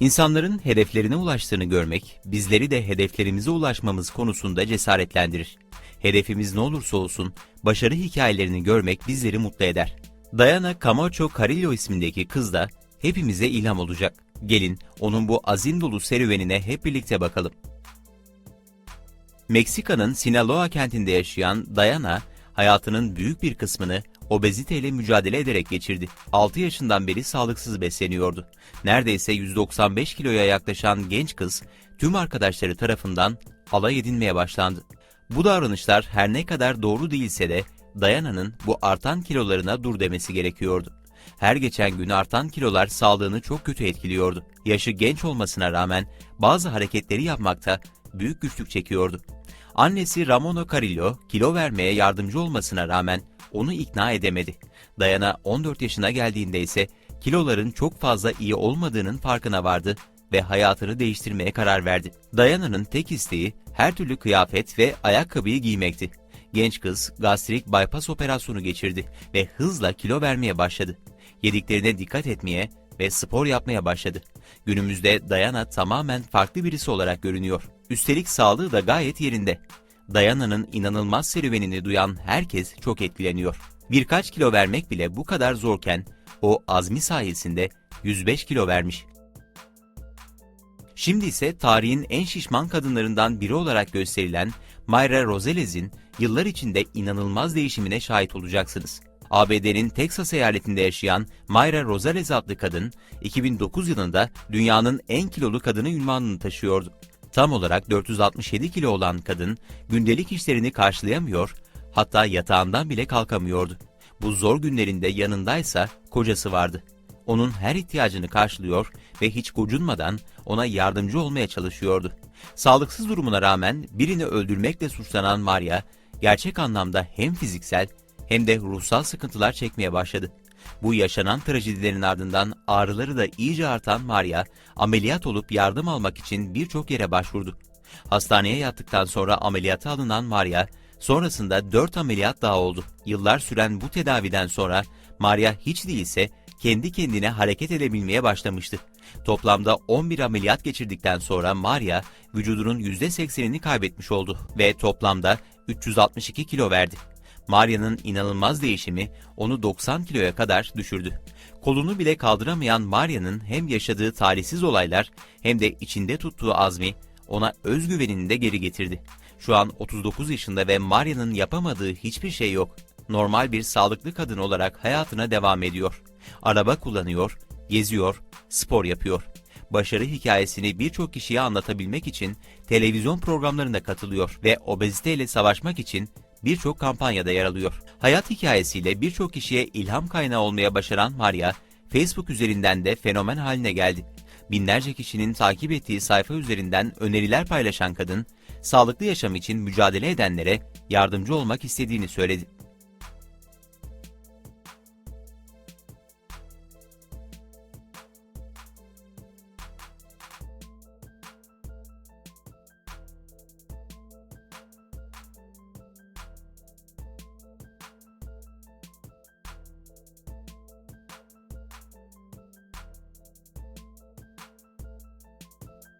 İnsanların hedeflerine ulaştığını görmek, bizleri de hedeflerimize ulaşmamız konusunda cesaretlendirir. Hedefimiz ne olursa olsun, başarı hikayelerini görmek bizleri mutlu eder. Diana Camacho Carillo ismindeki kız da hepimize ilham olacak. Gelin onun bu azim dolu serüvenine hep birlikte bakalım. Meksika'nın Sinaloa kentinde yaşayan Diana, hayatının büyük bir kısmını obeziteyle mücadele ederek geçirdi. 6 yaşından beri sağlıksız besleniyordu. Neredeyse 195 kiloya yaklaşan genç kız, tüm arkadaşları tarafından alay edilmeye başlandı. Bu davranışlar her ne kadar doğru değilse de Diana'nın bu artan kilolarına dur demesi gerekiyordu. Her geçen gün artan kilolar sağlığını çok kötü etkiliyordu. Yaşı genç olmasına rağmen bazı hareketleri yapmakta büyük güçlük çekiyordu. Annesi Ramona Carillo kilo vermeye yardımcı olmasına rağmen onu ikna edemedi. Dayana 14 yaşına geldiğinde ise kiloların çok fazla iyi olmadığının farkına vardı ve hayatını değiştirmeye karar verdi. Dayana'nın tek isteği her türlü kıyafet ve ayakkabıyı giymekti. Genç kız gastrik bypass operasyonu geçirdi ve hızla kilo vermeye başladı. Yediklerine dikkat etmeye ve spor yapmaya başladı. Günümüzde Dayana tamamen farklı birisi olarak görünüyor. Üstelik sağlığı da gayet yerinde. Dayana'nın inanılmaz serüvenini duyan herkes çok etkileniyor. Birkaç kilo vermek bile bu kadar zorken o azmi sayesinde 105 kilo vermiş. Şimdi ise tarihin en şişman kadınlarından biri olarak gösterilen Mayra Roseles'in yıllar içinde inanılmaz değişimine şahit olacaksınız. ABD'nin Texas eyaletinde yaşayan Mayra Rosales adlı kadın, 2009 yılında dünyanın en kilolu kadını ünvanını taşıyordu. Tam olarak 467 kilo olan kadın, gündelik işlerini karşılayamıyor, hatta yatağından bile kalkamıyordu. Bu zor günlerinde yanındaysa kocası vardı. Onun her ihtiyacını karşılıyor ve hiç gocunmadan ona yardımcı olmaya çalışıyordu. Sağlıksız durumuna rağmen birini öldürmekle suçlanan Maria, gerçek anlamda hem fiziksel hem de ruhsal sıkıntılar çekmeye başladı. Bu yaşanan trajedilerin ardından ağrıları da iyice artan Maria, ameliyat olup yardım almak için birçok yere başvurdu. Hastaneye yattıktan sonra ameliyata alınan Maria, sonrasında 4 ameliyat daha oldu. Yıllar süren bu tedaviden sonra Maria hiç değilse kendi kendine hareket edebilmeye başlamıştı. Toplamda 11 ameliyat geçirdikten sonra Maria vücudunun %80'ini kaybetmiş oldu ve toplamda 362 kilo verdi. Maria'nın inanılmaz değişimi onu 90 kiloya kadar düşürdü. Kolunu bile kaldıramayan Maria'nın hem yaşadığı talihsiz olaylar hem de içinde tuttuğu azmi ona özgüvenini de geri getirdi. Şu an 39 yaşında ve Maria'nın yapamadığı hiçbir şey yok. Normal bir sağlıklı kadın olarak hayatına devam ediyor. Araba kullanıyor, geziyor, spor yapıyor. Başarı hikayesini birçok kişiye anlatabilmek için televizyon programlarına katılıyor ve obeziteyle savaşmak için birçok kampanyada yer alıyor. Hayat hikayesiyle birçok kişiye ilham kaynağı olmaya başaran Maria, Facebook üzerinden de fenomen haline geldi. Binlerce kişinin takip ettiği sayfa üzerinden öneriler paylaşan kadın, sağlıklı yaşam için mücadele edenlere yardımcı olmak istediğini söyledi.